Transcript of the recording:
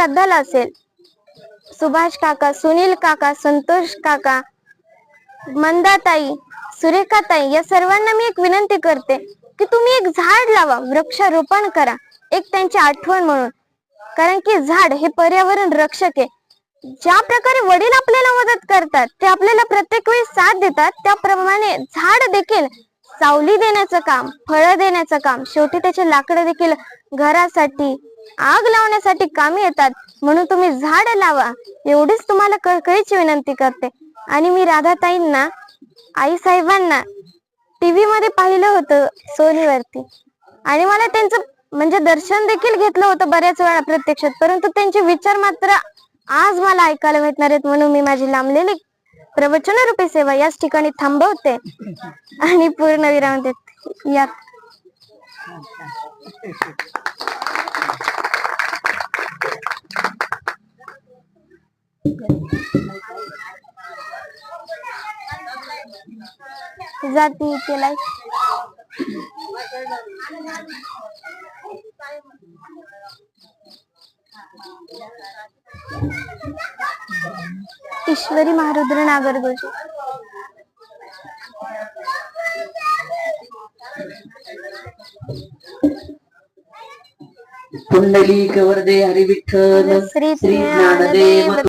टद्दल असेल. सुभाष काका सुनील काका संतोष काका मंदाताई सुरेखाताई या सर्वांना मी एक विनंती करते की तुम्ही एक झाड लावा वृक्षारोपण करा. एक त्यांची आठवण म्हणून. कारण की झाड हे पर्यावरण रक्षक आहे. ज्या प्रकारे वडील आपल्याला मदत करतात ते आपल्याला प्रत्येक वेळी साथ देतात त्याप्रमाणे झाड देखील सावली देण्याचं काम फळं देण्याचं काम शेवटी त्याचे लाकडं देखील घरासाठी आग लावण्यासाठी कामी येतात. म्हणून तुम्ही झाड लावा. एवढीच तुम्हाला कळकळीची विनंती करते. आणि मी राधाताईंना आई साहेबांना टीव्ही मध्ये पाहिलं होतं सोनीवरती. आणि मला त्यांचं म्हणजे दर्शन देखील घेतलं होतं बऱ्याच वेळा प्रत्यक्षात. परंतु त्यांचे विचार मात्र आज मला ऐकायला भेटणार आहेत म्हणून मी माझी लांबलेली प्रवचन रूपी सेवा याच ठिकाणी थांबवते. आणि पूर्ण विराम देते. या. जाती केलाय ईश्वरी महारुद्र नागरगोजी पुंडलिक वरदे हरी विठ्ठल श्री श्री ज्ञानदेव